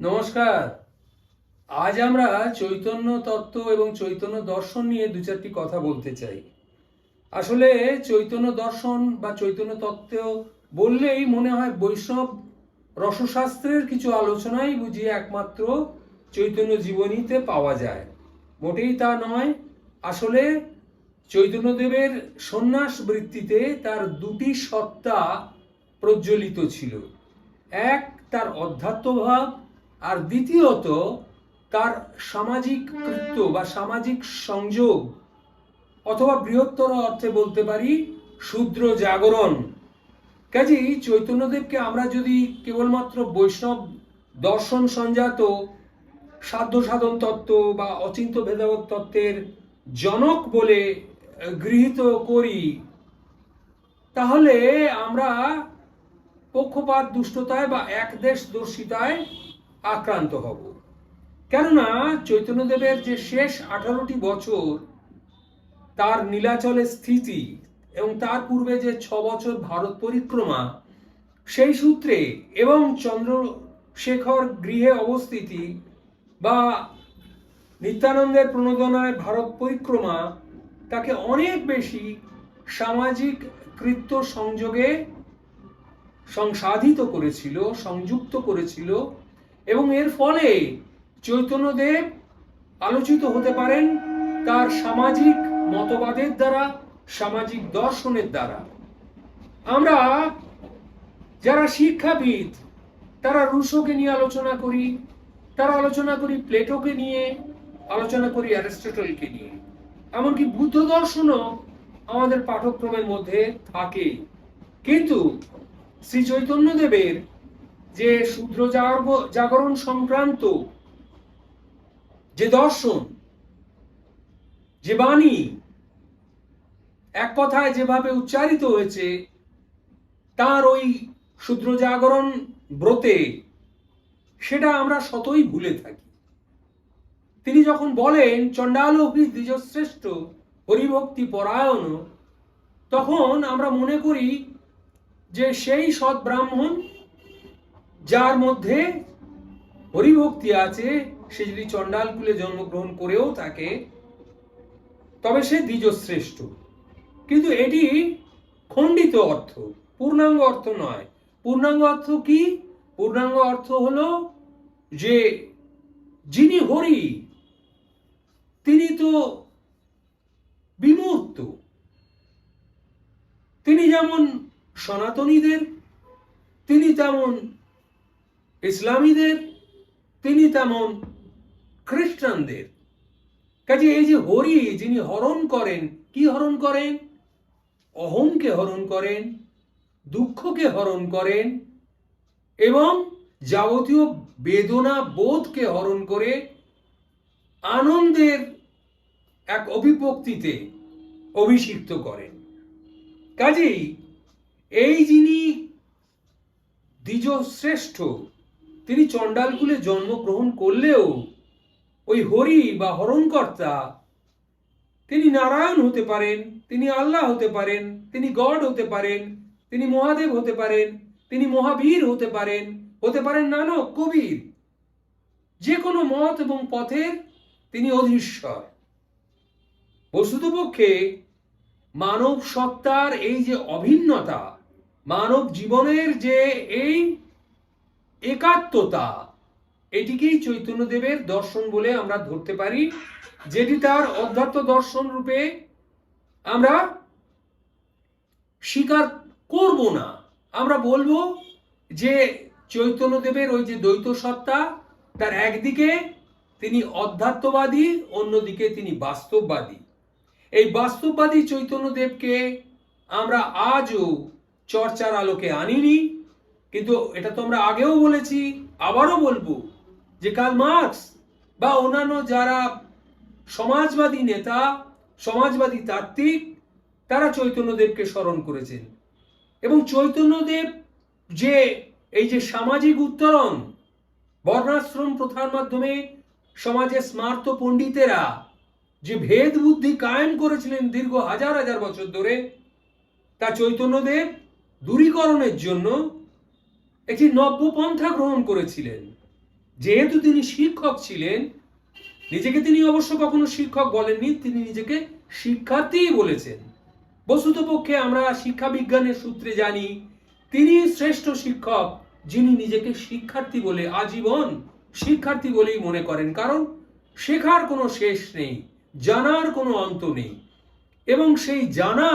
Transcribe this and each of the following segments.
নমস্কার। আজ আমরা চৈতন্য তত্ত্ব এবং চৈতন্য দর্শন নিয়ে দু চারটি কথা বলতে চাই। আসলে চৈতন্য দর্শন বা চৈতন্য তত্ত্ব বললেই মনে হয় বৈষ্ণব রসশাস্ত্রের কিছু আলোচনাই বুঝি একমাত্র চৈতন্য জীবনীতে পাওয়া যায়। মোটেই তা নয়, আসলে চৈতন্যদেবের সন্ন্যাস বৃত্তিতে তার দুটি সত্তা প্রজ্বলিত ছিল। এক, তার অধ্যাত্মভাব আর দ্বিতীয়ত, তার সামাজিক কৃত্য বা সামাজিক সংযোগ অথবা বৃহত্তর অর্থে বলতে পারি শূদ্র জাগরণ। কাজেই চৈতন্যদেবকে আমরা যদি কেবলমাত্র বৈষ্ণব দর্শন সঞ্জাত সাধ্য সাধন তত্ত্ব বা অচিন্ত ভেদাবত তত্ত্বের জনক বলে গৃহীত করি, তাহলে আমরা পক্ষপাত, দুষ্টতায় বা একদেশ দর্শিতায় আক্রান্ত হব। কেননা চৈতন্যদেবের যে শেষ আঠারোটি বছর, তার নীলাচলে স্থিতি এবং তার পূর্বে যে ছ বছর ভারত পরিক্রমা, সেই সূত্রে এবং চন্দ্রশেখর গৃহে অবস্থিতি বা নিত্যানন্দের প্রণোদনায় ভারত পরিক্রমা, তাকে অনেক বেশি সামাজিক কৃত্য সংযোগে সংসাধিত করেছিল, সংযুক্ত করেছিল এবং এর ফলে চৈতন্যদেব আলোচিত হতে পারেন তার সামাজিক মতবাদের দ্বারা, সামাজিক দর্শনের দ্বারা। আমরা যারা শিক্ষাবিদ, তারা রুশোকে নিয়ে আলোচনা করি, তারা আলোচনা করি প্লেটোকে নিয়ে, আলোচনা করি অ্যারিস্টটলকে নিয়ে। এমনকি বুদ্ধ দর্শনও আমাদের পাঠ্যক্রমের মধ্যে থাকে। কিন্তু শ্রী চৈতন্যদেবের যে শূদ্র জাগরণ সংক্রান্ত যে দর্শন, যে বাণী, এক কথায় যেভাবে উচ্চারিত হয়েছে, তার ওই শূদ্র জাগরণ ব্রতে, সেটা আমরা শতই ভুলে থাকি। তিনি যখন বলেন চণ্ডালোভি দ্বিজশ্রেষ্ঠ, হরিভক্তি পরায়ণ তখন আমরা মনে করি যে সেই সৎ ব্রাহ্মণ যার মধ্যে হরিভক্তি আছে, সে যদি চণ্ডাল কুলে জন্মগ্রহণ করেও থাকে, তবে সে দ্বিজশ্রেষ্ঠ। কিন্তু এটি খণ্ডিত অর্থ, পূর্ণাঙ্গ অর্থ নয়। পূর্ণাঙ্গ অর্থ কি? পূর্ণাঙ্গ অর্থ হলো যে যিনি হরি, তিনি তো বিমূর্ত। তিনি যেমন সনাতনীদের, তিনি তেমন ইসলামীদের, তিনি তেমন খ্রিস্টানদের। কাজে এই যে হরি, যিনি হরণ করেন, কি হরণ করেন? অহংকে হরণ করেন, দুঃখকে হরণ করেন, এবং যাবতীয় বেদনা বোধকে হরণ করে আনন্দের এক অভিব্যক্তিতে অভিষিক্ত করেন। কাজেই এই যিনি দ্বিজশ্রেষ্ঠ তিনি চণ্ডালকুলে জন্মগ্রহণ করলেও ওই হরি বা হরণকর্তা তিনি নারায়ণ হতে পারেন, তিনি আল্লাহ হতে পারেন, তিনি গড হতে পারেন, তিনি মহাদেব হতে পারেন, তিনি মহাবীর হতে পারেন হতে পারেন নানক, কবির। যে কোনো মত এবং পথের তিনি অধীশ্বর। বস্তুতপক্ষে মানব সত্তার এই যে অভিন্নতা, মানব জীবনের যে এই একাত্মতা। এটিকেই চৈতন্যদেবের দর্শন বলে আমরা ধরতে পারি, যেটি তার অধ্যাত্ম দর্শন রূপে আমরা স্বীকার করব না। আমরা বলব যে চৈতন্যদেবের ওই যে দ্বৈত সত্তা, তার একদিকে তিনি অধ্যাত্মবাদী, অন্যদিকে তিনি বাস্তববাদী। এই বাস্তববাদী চৈতন্যদেবকে আমরা আজও চর্চার আলোকে আনিনি। কিন্তু এটা তো আমরা আগেও বলেছি, আবারও বলব যে কাল মার্কস বা অন্যান্য যারা সমাজবাদী নেতা, সমাজবাদী তাত্ত্বিক, তারা চৈতন্যদেবকে স্মরণ করেছেন। এবং চৈতন্যদেব যে এই যে সামাজিক উত্তরণ, বর্ণাশ্রম প্রথার মাধ্যমে সমাজে স্মার্ত পণ্ডিতেরা যে ভেদ বুদ্ধি কায়েম করেছিলেন দীর্ঘ হাজার হাজার বছর ধরে, তা চৈতন্যদেব দূরীকরণের জন্য একটি নব্য পন্থা গ্রহণ করেছিলেন। যেহেতু তিনি শিক্ষক ছিলেন, নিজেকে তিনি অবশ্য কখনো শিক্ষক বলেননি, তিনি নিজেকে শিক্ষার্থীই বলেছেন। বস্তুতপক্ষে আমরা শিক্ষা বিজ্ঞানের সূত্রে জানি, তিনি শ্রেষ্ঠ শিক্ষক যিনি নিজেকে শিক্ষার্থী বলে আজীবন শিক্ষার্থী বলেই মনে করেন, কারণ শেখার কোনো শেষ নেই, জানার কোনো অন্ত নেই। এবং সেই জানা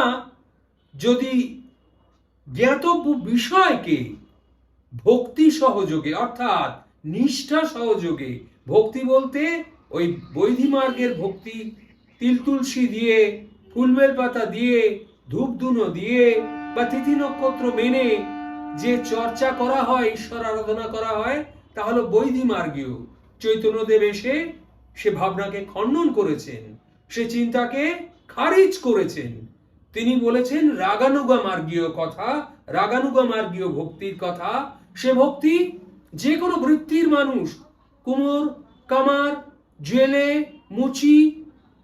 যদি জ্ঞাতব্য বিষয়কে ভক্তি সহযোগে, অর্থাৎ নিষ্ঠা সহযোগে, ভক্তি বলতে ওই বৈধি মার্গের ভক্তি, তিল তুলসী দিয়ে ফুলবেল পাতা দিয়ে ধূপধুনো দিয়ে বা তিথি নক্ষত্র মেনে যে চর্চা করা হয়, ঈশ্বর আরাধনা করা হয় তাহলে বৈধি মার্গীয়। চৈতন্যদেব এসে সে ভাবনাকে খণ্ডন করেছেন, সে চিন্তাকে খারিজ করেছেন। তিনি বলেছেন, রাগানুগা মার্গীয় কথা, রাগানুগা মার্গীয় ভক্তির কথা সে ভক্তি যে কোনো বৃত্তির মানুষ, কুমোর, কামার, জেলে, মুচি,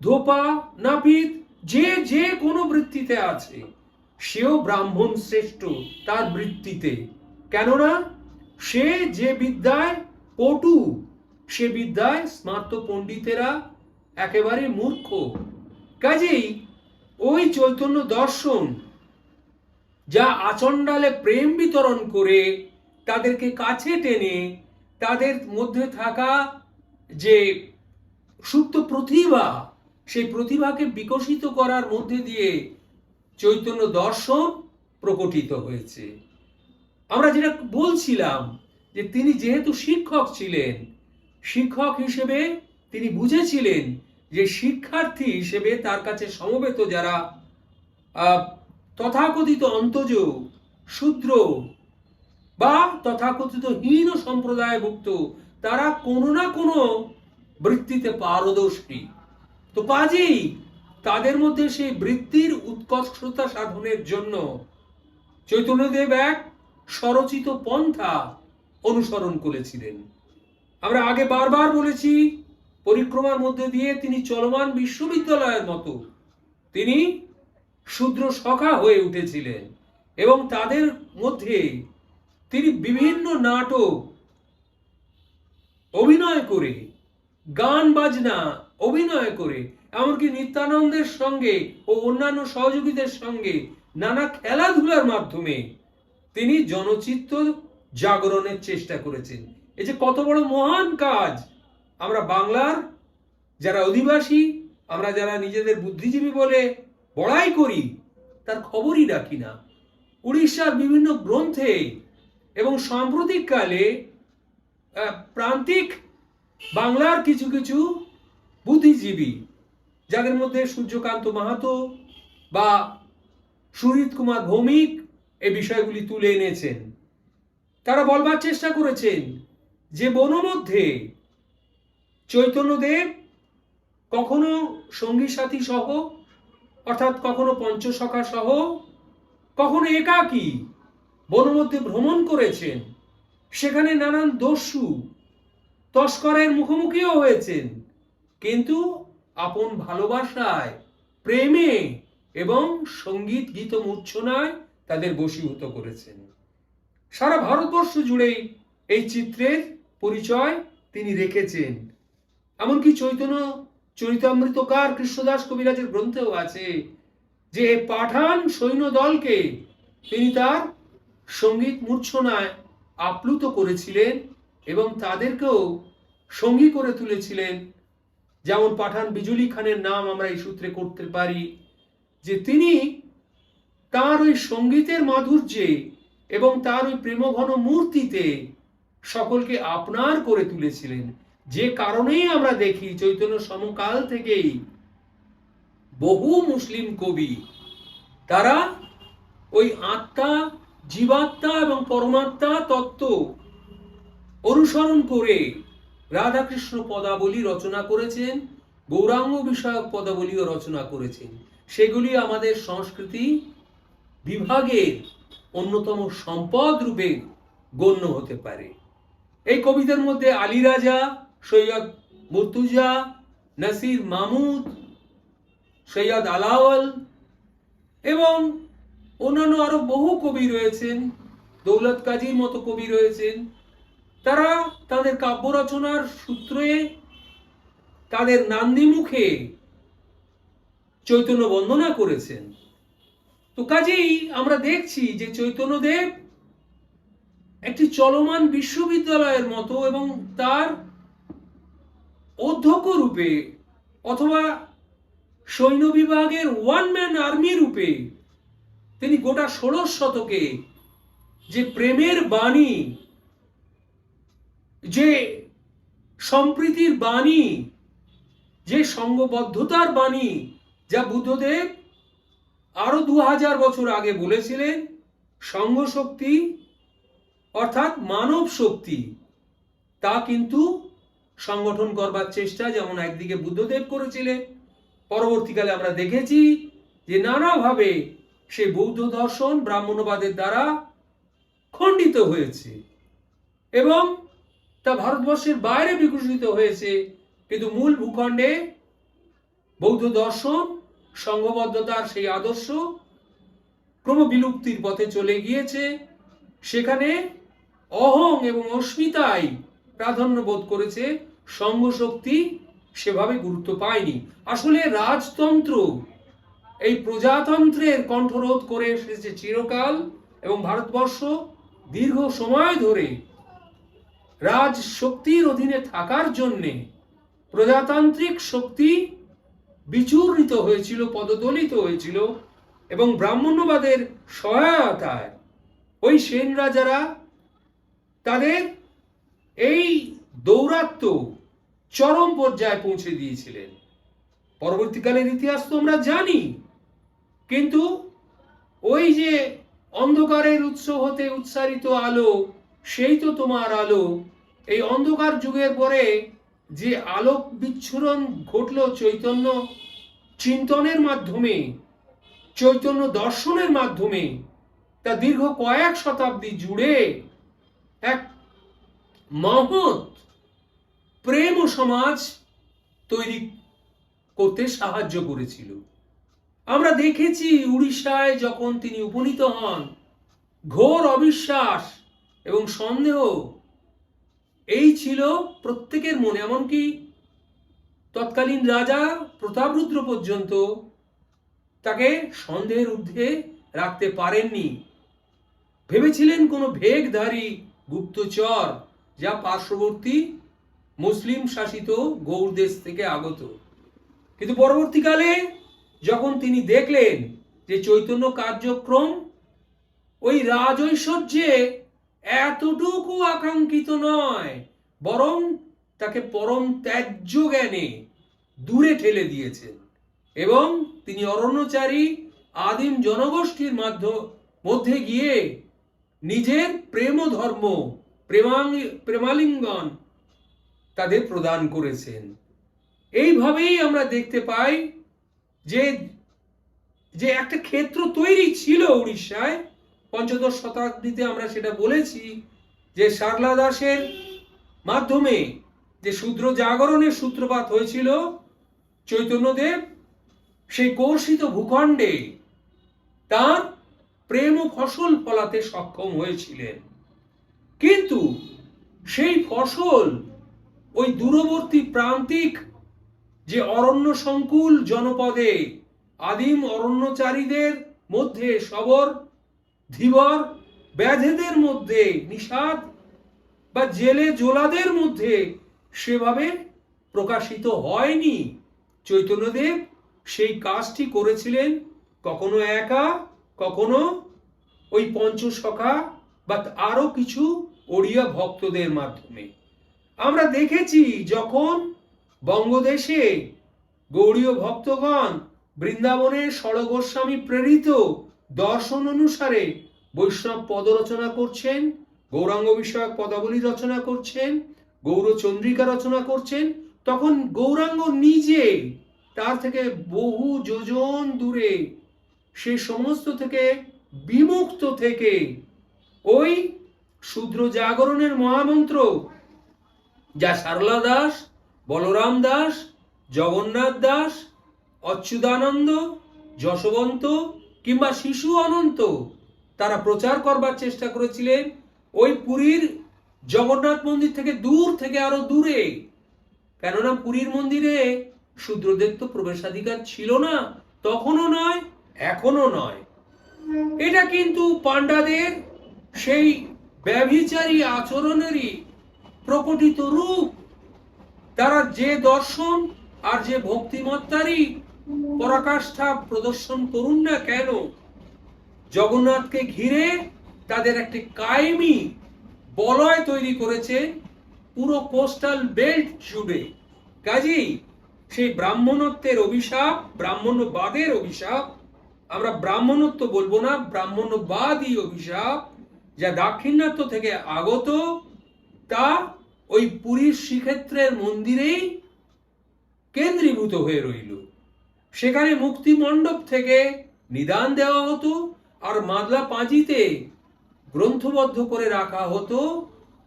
ধোপা, নাপিত, যে যে কোনো বৃত্তিতে আছে, সেও ব্রাহ্মণ শ্রেষ্ঠ তার বৃত্তিতে। কেননা সে যে বিদ্যায় পটু সে বিদ্যায় স্মার্ত পণ্ডিতেরা একেবারে মূর্খ। কাজেই ওই চৈতন্য দর্শন, যা আচণ্ডালে প্রেম বিতরণ করে তাদেরকে কাছে টেনে তাদের মধ্যে থাকা যে সুপ্ত প্রতিভা, সেই প্রতিভাকে বিকশিত করার মধ্যে দিয়ে চৈতন্য দর্শন প্রকটিত হয়েছে। আমরা যেটা বলছিলাম যে তিনি যেহেতু শিক্ষক ছিলেন, শিক্ষক হিসেবে তিনি বুঝেছিলেন যে শিক্ষার্থী হিসেবে তার কাছে সমবেত যারা তথাকথিত অন্তজ শূদ্র বা তথাকথিত হীন সম্প্রদায়ভুক্ত, তারা কোনো না কোনো বৃত্তিতে পারদর্শী। তো কাজেই তাদের মধ্যে সেই বৃত্তির উৎকর্ষতা সাধনের জন্য চৈতন্যদেব এক স্বরচিত পন্থা অনুসরণ করেছিলেন। আমরা আগে বারবার বলেছি, পরিক্রমার মধ্যে দিয়ে তিনি চলমান বিশ্ববিদ্যালয়ের মতো। তিনি শূদ্র সখা হয়ে উঠেছিলেন এবং তাদের মধ্যে তিনি বিভিন্ন নাটক অভিনয় করে, গান, বাজনা অভিনয় করে, এমনকি নিত্যানন্দের সঙ্গে ও অন্যান্য সহযোগীদের সঙ্গে নানা খেলাধুলার মাধ্যমে তিনি জনচিত্ত জাগরণের চেষ্টা করেছেন। এই যে কত বড় মহান কাজ আমরা বাংলার যারা অধিবাসী, আমরা যারা নিজেদের বুদ্ধিজীবী বলে বড়াই করি, তার খবরই রাখি না। উড়িষ্যার বিভিন্ন গ্রন্থে এবং সাম্প্রতিককালে প্রান্তিক বাংলার কিছু কিছু বুদ্ধিজীবী, যাদের মধ্যে সূর্যকান্ত মাহাতো বা সুরিত কুমার ভৌমিক এই বিষয়গুলি তুলে এনেছেন, তারা বলবার চেষ্টা করেছেন যে বনমধ্যে চৈতন্যদেব কখনো সঙ্গী সাথী সহ, অর্থাৎ কখনো পঞ্চসখা সহ, কখনো একাকী বনমধ্যে ভ্রমণ করেছেন। সেখানে নানান দস্যু তস্করের মুখোমুখিও হয়েছেন। কিন্তু আপন ভালোবাসায়, প্রেমে এবং সংগীত গীত মূর্ছনায় তাদের বশীভূত করেছেন। সারা ভারতবর্ষ জুড়েই এই চিত্রের পরিচয় তিনি রেখেছেন। এমনকি চৈতন্য চরিতামৃতকার কৃষ্ণদাস কবিরাজের গ্রন্থেও আছে যে, পাঠান সৈন্য দলকে তিনি তার সংগীত মূর্ছনায় আপ্লুত করেছিলেন এবং তাদেরকেও সঙ্গী করে তুলেছিলেন। যেমন পাঠান বিজুলি খানের নাম আমরা এই সূত্রে করতে পারি যে তিনি তার ওই সঙ্গীতের মাধুর্যে এবং তার ওই প্রেমঘন মূর্তিতে সকলকে আপনার করে তুলেছিলেন। যে কারণেই আমরা দেখি চৈতন্য সমকাল থেকেই বহু মুসলিম কবি তারা ওই আত্মা জীবাত্মা এবং পরমাত্মা তত্ত্ব অনুসরণ করে রাধাকৃষ্ণ পদাবলী রচনা করেছেন, গৌরাঙ্গ বিষয়ক পদাবলীও রচনা করেছেন। সেগুলি আমাদের সংস্কৃতি বিভাগের অন্যতম সম্পদ রূপে গণ্য হতে পারে। এই কবিদের মধ্যে আলী রাজা সৈয়দ মুর্তুজা, নাসির মামুদ, সৈয়দ আলাওয়াল এবং অন্যান্য আরও বহু কবি রয়েছেন, দৌলত কাজীর মতো কবি রয়েছেন। তারা তাদের কাব্য রচনার সূত্রে তাদের নান্দি মুখে চৈতন্য বন্দনা করেছেন। তো কাজেই আমরা দেখছি যে চৈতন্যদেব একটি চলমান বিশ্ববিদ্যালয়ের মতো এবং তার অধ্যক্ষ রূপে অথবা সৈন্য বিভাগের ওয়ান ম্যান আর্মি রূপে তিনি গোটা ষোড়শ শতকে যে প্রেমের বাণী, যে সম্প্রীতির বাণী, যে সঙ্গবদ্ধতার বাণী যা বুদ্ধদেব আরও দু হাজার বছর আগে বলেছিলেন সঙ্গ শক্তি অর্থাৎ মানব শক্তি, তা কিন্তু সংগঠন করবার চেষ্টা যেমন একদিকে বুদ্ধদেব করেছিলেন, পরবর্তীকালে আমরা দেখেছি যে নানাভাবে সে বৌদ্ধ দর্শন ব্রাহ্মণবাদের দ্বারা খণ্ডিত হয়েছে এবং তা ভারতবর্ষের বাইরে বিকশিত হয়েছে। কিন্তু মূল ভূখণ্ডে বৌদ্ধ দর্শন, সংঘবদ্ধতার সেই আদর্শ ক্রমবিলুপ্তির পথে চলে গিয়েছে। সেখানে অহং এবং অস্মিতাই প্রাধান্য বোধ করেছে। সঙ্গ শক্তি সেভাবে গুরুত্ব পায়নি। আসলে রাজতন্ত্র এই প্রজাতন্ত্রের কণ্ঠরোধ করে এসেছে চিরকাল এবং ভারতবর্ষ দীর্ঘ সময় ধরে রাজ শক্তির অধীনে থাকার জন্যে প্রজাতান্ত্রিক শক্তি বিচূর্ণিত হয়েছিল, পদদলিত হয়েছিল এবং ব্রাহ্মণ্যবাদের সহায়তায় ওই সেন রাজারা তাদের এই দৌরাত্ম চরম পর্যায়ে পৌঁছে দিয়েছিলেন। পরবর্তীকালের ইতিহাস তো আমরা জানি। কিন্তু ওই যে অন্ধকারের উৎস হতে উৎসারিত আলো, সেই তো তোমার আলো। এই অন্ধকার যুগের পরে যে আলোক বিচ্ছুরণ ঘটল চৈতন্য চিন্তনের মাধ্যমে, চৈতন্য দর্শনের মাধ্যমে, তা দীর্ঘ কয়েক শতাব্দী জুড়ে এক মহৎ প্রেম সমাজ তৈরি করতে সাহায্য করেছিল। আমরা দেখেছি উড়িষ্যায় যখন তিনি উপনীত হন, ঘোর অবিশ্বাস এবং সন্দেহ। এই ছিল প্রত্যেকের মনে, এমনকি তৎকালীন রাজা প্রতাপরুদ্র পর্যন্ত তাকে সন্দেহের ঊর্ধ্বে রাখতে পারেননি। ভেবেছিলেন কোনো ভেগধারী গুপ্তচর যা পার্শ্ববর্তী মুসলিম শাসিত গৌড় দেশ থেকে আগত। কিন্তু পরবর্তীকালে যখন তিনি দেখলেন যে চৈতন্য কার্যক্রম ওই রাজৈশ্বর্যে এতটুকু আকাঙ্ক্ষিত নয়, বরং তাকে পরম ত্যায্য জ্ঞানে দূরে ঠেলে দিয়েছেন এবং তিনি অরণ্যচারী আদিম জনগোষ্ঠীর মাধ্য, মধ্যে গিয়ে নিজের প্রেম ধর্ম প্রেমালিঙ্গন তাদের প্রদান করেছেন। এইভাবেই আমরা দেখতে পাই যে যে একটা ক্ষেত্র তৈরি ছিল উড়িষ্যায়, পঞ্চদশ শতাব্দীতে আমরা সেটা বলেছি যে সারলা দাসের মাধ্যমে যে শূদ্র জাগরণের সূত্রপাত হয়েছিল, চৈতন্যদেব সেই কর্ষিত ভূখণ্ডে তার প্রেম ফসল ফলাতে সক্ষম হয়েছিলেন। কিন্তু সেই ফসল ওই দূরবর্তী প্রান্তিক যে অরণ্য সংকুল জনপদে, আদিম অরণ্যচারীদের মধ্যে সবর, ধীবর, ব্যাধেদের মধ্যে নিষাদ বা জেলে জোলাদের মধ্যে সেভাবে প্রকাশিত হয়নি। চৈতন্যদেব সেই কাজটি করেছিলেন কখনো একা, কখনো ওই পঞ্চসখা বা আরও কিছু ওড়িয়া ভক্তদের মাধ্যমে। আমরা দেখেছি যখন বঙ্গদেশে গৌড়ীয় ভক্তগণ বৃন্দাবনের ষড়গোস্বামী প্রেরিত দর্শন অনুসারে বৈষ্ণব পদ রচনা করছেন, গৌরাঙ্গ বিষয়ক পদাবলী রচনা করছেন গৌরচন্দ্রিকা রচনা করছেন। তখন গৌরাঙ্গ নিজে তার থেকে বহু যোজন দূরে সে সমস্ত থেকে বিমুক্ত থেকে ওই শূদ্র জাগরণের মহামন্ত্র যা সারলা দাস বলরাম দাস, জগন্নাথ দাস, অচ্যুতানন্দ, যশবন্ত কিংবা শিশু অনন্ত, তারা প্রচার করবার চেষ্টা করেছিলেন ওই পুরীর জগন্নাথ মন্দির থেকে দূর থেকে, আরও দূরে। কেননা পুরীর মন্দিরে শূদ্রদের তো প্রবেশাধিকার ছিল না, তখনও নয় এখনও নয়। এটা কিন্তু পাণ্ডাদের সেই ব্যভিচারী আচরণেরই প্রকটিত রূপ। তারা যে দর্শন আর যে ভক্তিমত্তারই পরাকাষ্ঠা প্রদর্শন করুন না কেন, জগন্নাথকে ঘিরে তাদের একটি কায়েমি বলয় তৈরি করেছে পুরো কোস্টাল বেল্ট জুড়ে। কাজেই সেই ব্রাহ্মণত্বের অভিশাপ, ব্রাহ্মণ্যবাদের অভিশাপ, আমরা ব্রাহ্মণত্ব বলব না, ব্রাহ্মণ্যবাদী অভিশাপ, যা দাক্ষিণাত্য থেকে আগত, তা ওই পুরীর শ্রীক্ষেত্রের মন্দিরেই কেন্দ্রীভূত হয়ে রইল। সেখানে মুক্তি মণ্ডপ থেকে নিদান দেওয়া হতো আর মাদলা পাঁজিতে গ্রন্থবদ্ধ করে রাখা হতো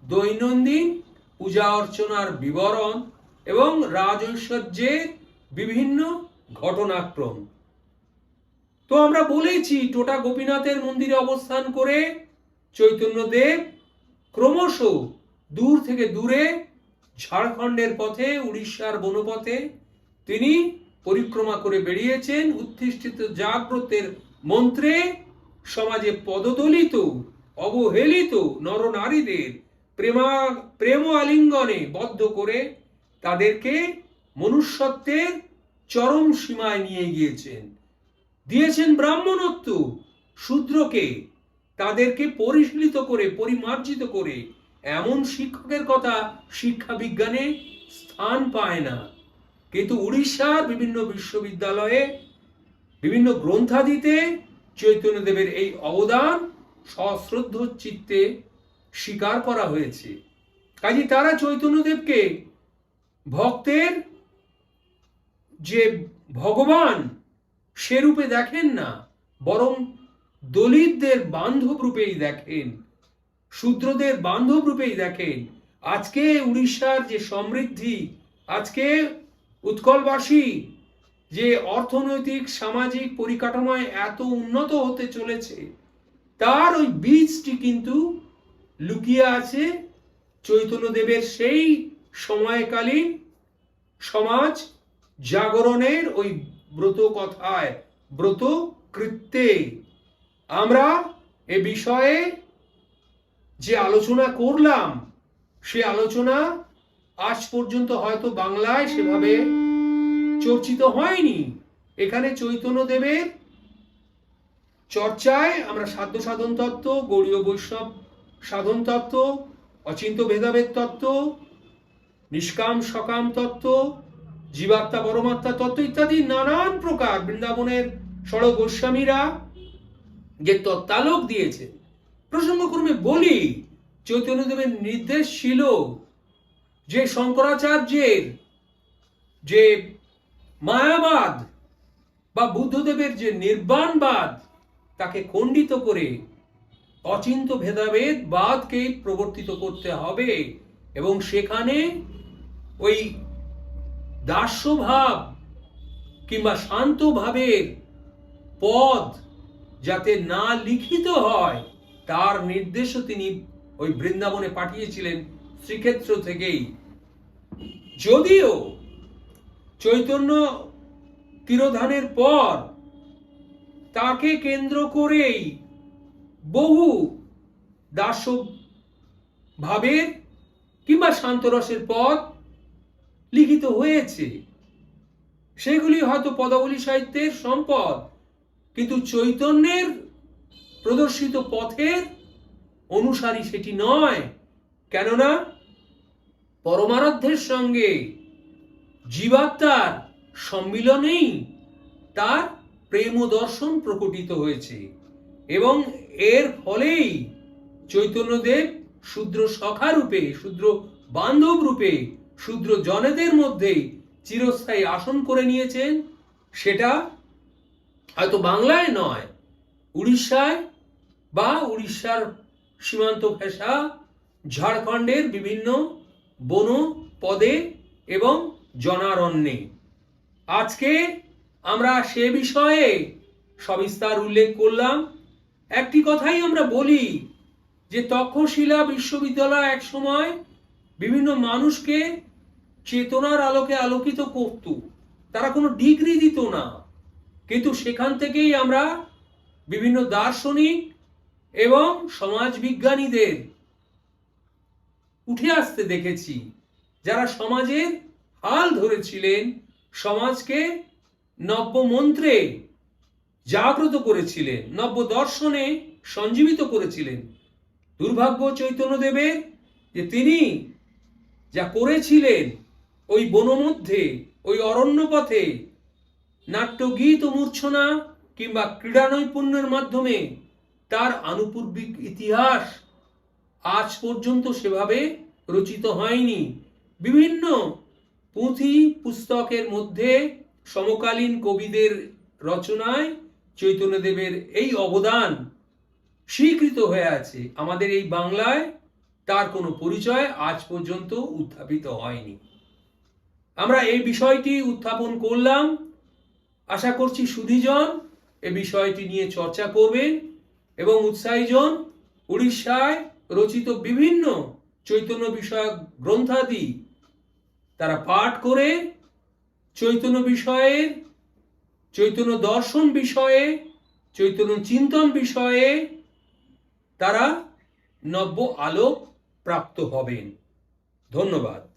দৈনন্দিন পূজা অর্চনার বিবরণ এবং রাজৈশ্বর্যের বিভিন্ন ঘটনাক্রম। তো আমরা বলেছি টোটা গোপীনাথের মন্দিরে অবস্থান করে চৈতন্যদেব ক্রমশ দূর থেকে দূরে ঝাড়খণ্ডের পথে, উড়িষ্যার বনপথে তিনি পরিক্রমা করে বেরিয়েছেন। উত্তিষ্ঠিত জাগ্রতের মন্ত্রে সমাজে পদদলিত, অবহেলিত নরনারীদের প্রেমা, প্রেম আলিঙ্গনে বদ্ধ করে তাদেরকে মনুষ্যত্বের চরম সীমায় নিয়ে গিয়েছেন। দিয়েছেন ব্রাহ্মণত্ব, শূদ্রকে তাদেরকে পরিশীলিত করে, পরিমার্জিত করে এমন শিক্ষকের কথা শিক্ষা বিজ্ঞানে স্থান পায় না। কিন্তু উড়িষ্যার বিভিন্ন বিশ্ববিদ্যালয়ে, বিভিন্ন গ্রন্থাদিতে চৈতন্যদেবের এই অবদান সশ্রদ্ধ চিত্তে স্বীকার করা হয়েছে। কাজে তারা চৈতন্যদেবকে ভক্তের যে ভগবান সে রূপে দেখেন না, বরং দলিতদের বান্ধব রূপেই দেখেন। শূদ্রদের বান্ধব রূপেই দেখেন। আজকে উড়িষ্যার যে সমৃদ্ধি, আজকে উৎকলবাসী যে অর্থনৈতিক, সামাজিক পরিকাঠামোয় এত উন্নত হতে চলেছে, তার ওই বীজটি কিন্তু লুকিয়ে আছে চৈতন্যদেবের সেই সময়কালীন সমাজ জাগরণের ওই ব্রত কথায় ব্রত কৃত্যে আমরা এ বিষয়ে যে আলোচনা করলাম, সে আলোচনা আজ পর্যন্ত হয়তো বাংলায় সেভাবে চর্চিত হয়নি। এখানে চৈতন্য চৈতন্যদেবের চর্চায় আমরা সাধ্য সাধন তত্ত্ব, গৌরীয় বৈষ্ণব সাধন তত্ত্ব, অচিন্ত ভেদাভেদ তত্ত্ব, নিষ্কাম সকাম তত্ত্ব, জীবাত্মা পরমাত্মা তত্ত্ব ইত্যাদি নানান প্রকার বৃন্দাবনের ষড় গোস্বামীরা যে তত্ত্বালোক দিয়েছে। প্রসঙ্গক্রমে বলি চৈতন্যদেবের নির্দেশ ছিল যে শঙ্করাচার্যের যে মায়াবাদ বা বুদ্ধদেবের যে নির্বাণবাদ, তাকে খণ্ডিত করে অচিন্ত ভেদাভেদ বাদকে প্রবর্তিত করতে হবে এবং সেখানে ওই দাস্যভাব কিংবা শান্ত ভাবের পদ যাতে না লিখিত হয় তার নির্দেশও তিনি ওই বৃন্দাবনে পাঠিয়েছিলেন শ্রীক্ষেত্র থেকেই। যদিও চৈতন্য তিরোধানের পর তাকে কেন্দ্র করেই বহু দাস ভাবের কিংবা শান্তরসের পদ লিখিত হয়েছে। সেগুলি হয়তো পদাবলী সাহিত্যের সম্পদ, কিন্তু চৈতন্যের প্রদর্শিত পথের অনুসারী সেটি নয়। কেননা পরমারাধ্যের সঙ্গে জীবাত্মার সম্মিলনেই তার প্রেম দর্শন প্রকটিত হয়েছে এবং এর ফলেই চৈতন্যদেব শূদ্র সখা রূপে, শূদ্র বান্ধব রূপে, শূদ্র জনেদের মধ্যেই চিরস্থায়ী আসন করে নিয়েছেন। সেটা হয়তো বাংলায় নয়, উড়িষ্যায় বা উড়িষ্যার সীমান্ত ঘেঁষা ঝাড়খণ্ডের বিভিন্ন বন পদে এবং জনারণ্যে। আজকে আমরা সে বিষয়ে সবিস্তার উল্লেখ করলাম। একটি কথাই আমরা বলি যে তক্ষশিলা বিশ্ববিদ্যালয় এক সময় বিভিন্ন মানুষকে চেতনার আলোকে আলোকিত করত। তারা কোনো ডিগ্রি দিত না। কিন্তু সেখান থেকেই আমরা বিভিন্ন দার্শনিক এবং সমাজবিজ্ঞানীদের উঠে আসতে দেখেছি, যারা সমাজের হাল ধরেছিলেন, সমাজকে নব্য মন্ত্রে জাগ্রত করেছিলেন নব্য দর্শনে সঞ্জীবিত করেছিলেন। দুর্ভাগ্য চৈতন্যদেবের যে তিনি যা করেছিলেন, ওই বনমধ্যে, ওই অরণ্য পথে নাট্যগীত ও মূর্ছনা কিংবা ক্রীড়া নৈপুণ্যের মাধ্যমে তার আনুপূর্বিক ইতিহাস আজ পর্যন্ত সেভাবে রচিত হয়নি। বিভিন্ন পুঁথি পুস্তকের মধ্যে সমকালীন কবিদের রচনায় চৈতন্যদেবের এই অবদান স্বীকৃত হয়ে আছে। আমাদের এই বাংলায় তার কোনো পরিচয় আজ পর্যন্ত উত্থাপিত হয়নি। আমরা এই বিষয়টি উত্থাপন করলাম। আশা করছি সুধিজন এ বিষয়টি নিয়ে চর্চা করবেন। এবং উৎসাহীজন উড়িষ্যায় রচিত বিভিন্ন চৈতন্য বিষয়ক গ্রন্থাদি তারা পাঠ করে চৈতন্য বিষয়ে, চৈতন্য দর্শন বিষয়ে, চৈতন্য চিন্তন বিষয়ে তারা নব্য আলোক প্রাপ্ত হবেন। ধন্যবাদ।